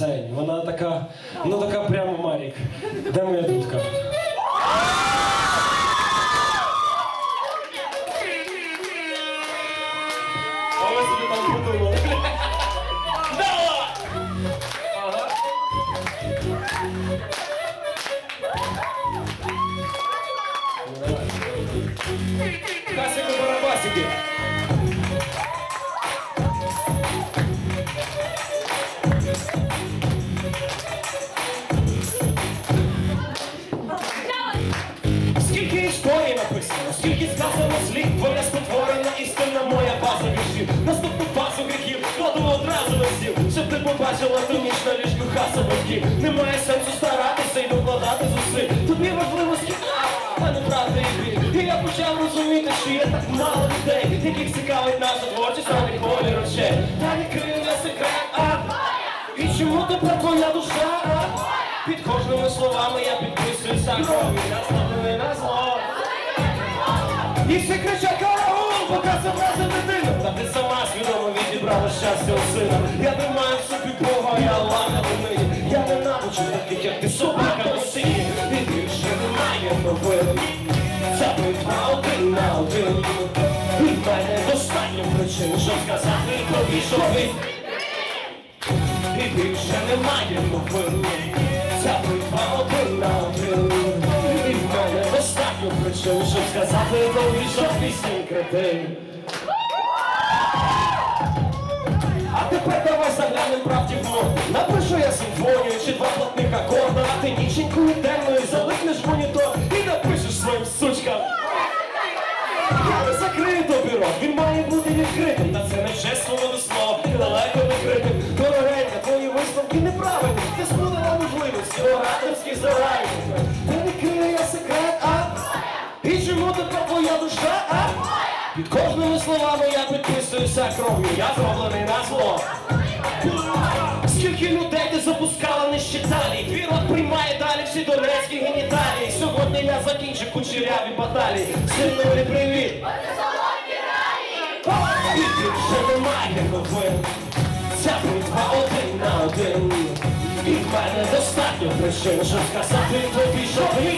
сцені. Вона така, ну така прямо Марік. Де моя дудка? А ви собі там подумали. Дала! Ага. Касики Скільки написано, скільки сказано слів, твоя спотворена істина, моя база віршів. Наступну базу гріхів кладу одразу на стіл, щоб ти побачила ту ніч ліжку хаса батьків. Немає сенсу старатися і докладати зусиль. Тобі важливо скільки, а не правда і. І я почав розуміти, що є так мало людей, яких цікавить наша творчість, а не колір очей. Та не крию секрет, а і чому тепер твоя душа? Під кожними словами я крові, наставлений на зло. І всі кричать караул, поки забрази дитину. Та ти сама свідомо відібрала щастя у сина. Я не маю в собі Бога, я Аллаха нині. Я ненавиджу таких, як ти собака на сині. І більше немає новин. Ця битва один на один. І в мене достатньо причин, щоб сказати тобі, що ви і більше немає новин. Ця битва причин, щоб сказати тобі, що пісні кретин. А тепер давай заглянем правді в морду. Напишу я симфонію чи два платних акорда, а ти ніченькою денною залипнеш в монітор і напишеш своїм сучкам. Я не закрию тобі рот, він має бути відкритим. Та це не вже слово до слова, далеко не критим. Дорогенька, твої висновки неправильні. Ти спудила можливості, ораторські зарані. Під кожними словами я підписуюся кров'ю, я зроблений на зло. Скільки людей ти запускала не щиталі? Рот приймає далі всі донецькі геніталії. Сьогодні я закінчу кучеряві баталії. Сильної привіт. І більше немає новин Ця битва один на один. І в мене достатньо причин, щоб сказати тобі, що ти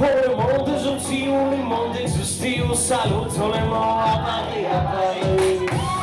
Ora mondo sono zioni, mondo in sostio, saluto le moa, avanti a.